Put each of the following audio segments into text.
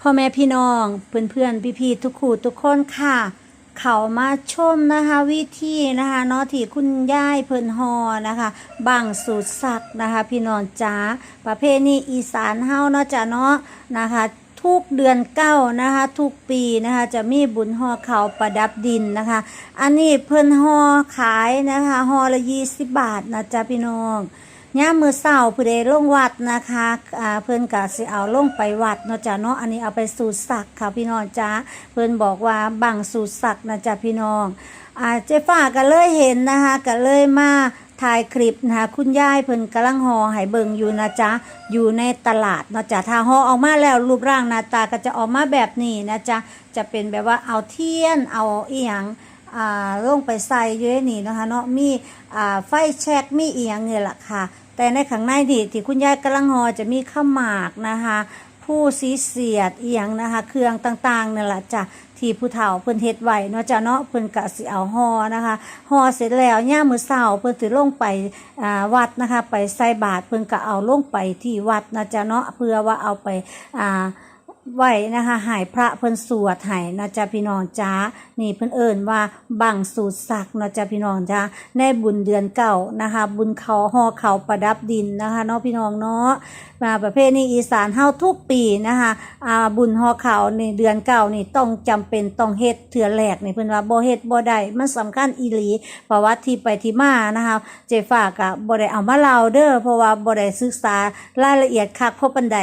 พ่อแม่พี่น้องเพื่อนเพื่อนพี่พี่ๆทุกคู่ทุกคนค่ะ เขามาชมนะคะวิธีนะคะเนาะที่คุณย่ายเพิ่นฮอนะคะบังสูตรสักนะคะพี่น้องจ้าประเพณีอีสานเฮาเนาะจ้ะเนาะนะคะทุกเดือนเก้านะคะทุกปีนะคะจะมีบุญห่อเขาประดับดินนะคะ อันนี้เพิ่นห่อขายนะคะห่อละยี่สิบบาทนะจ๊ะพี่น้อง ย่ามมือเศร้าผู้ใดลงวัดนะคะอ่าเพิ่อนก็สิเอาลงไปวัดเนาะจ้ะเนาะอันนี้เอาไปสูตรสักค่ะพี่น้องจ้าเพิ่อนบอกว่าบังสูตรสักนะจ๊ะพี่น้องอ่าเจ๊ฟ้าก็เลยเห็นนะคะก็เลยมาถ่ายคลิปนะคะคุณยายเพิ่นกำลังห่อให้เบิงอยู่นะจ๊ะอยู่ในตลาดนะจ้ะถ้าห่อออกมาแล้วรูปร่างหน้าตาก็จะออกมาแบบนี้นะจ๊ะจะเป็นแบบว่าเอาเทียนเอาอีหยัง อ่าลงไปใส่อยู่ในนี่นะคะเนาะมีอ่าไฟแช็กมีเอียงเนี่ยแหละค่ะ แต่ในข้างในนี่ที่คุณยายกำลังหอจะมีข้าวหมากนะคะ ผู้สีเสียดเอียงนะคะ เครื่องต่างๆนี่แหละจ้ะที่ผู้เฒ่าเพิ่นเฮ็ดไว้เนาะจ้ะเนาะเพิ่นกะสิเอาห่อนะคะห่อเสร็จแล้วย่ามมื้อเช้าเพิ่นสิลงไปอ่าวัดนะคะ ไปใส่บาตรเพิ่นก็เอาลงไปที่วัดนะจ้ะเนาะเพื่อว่าเอาไปอ่า ไหวนะคะหายพระเพิ่นสวดหายนะจ๊ะพี่น้องจ้านี่เพิ่นเอิ้นว่าบังสูตรศักนะจ๊ะพี่น้องจ้าในบุญเดือนเก่านะคะ บุญเขาห่อเขาประดับดินนะคะเนาะพี่น้องเนาะมาประเภทนี้อีสานเฮาทุกปีนะคะอ่าบุญห่อเขาในเดือนเก่านี่ต้องจำเป็นต้องเฮ็ดเถื่อแรกนี่เพิ่นว่าบ่เฮ็ดบ่ได้มันสำคัญอีหลีประวัติที่ไปที่มานะคะเจฝากอะบ่ได้เอามาเล่าเด้อเพราะว่าบ่ได้ศึกษารายละเอียดคักพบปันใด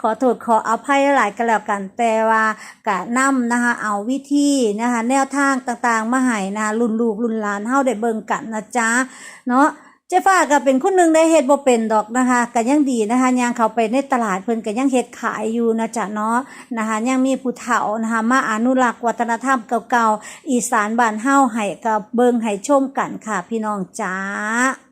ขอโทษขออภัยหลายกันแล้วกันแต่ว่ากะนำนะคะเอาวิธีนะคะแนวทางต่างๆ มาให้นะรุ่นลูกรุ่นหลานเฮาได้เบิ่งกันนะจ๊ะเนาะเจ๊ฟ้าก็เป็นคนหนึ่งได้เฮ็ดบ่เป็นดอกนะคะก็ยังดีนะคะยังเข้าไปในตลาดเพิ่นก็ยังเฮ็ดขายอยู่นะจ๊ะเนาะนะคะยังมีผู้เฒ่านะคะมาอนุรักษ์วัฒนธรรมเก่าๆอีสานบ้านเฮาให้กับเบิ่งให้ชมกันค่ะพี่น้องจ้า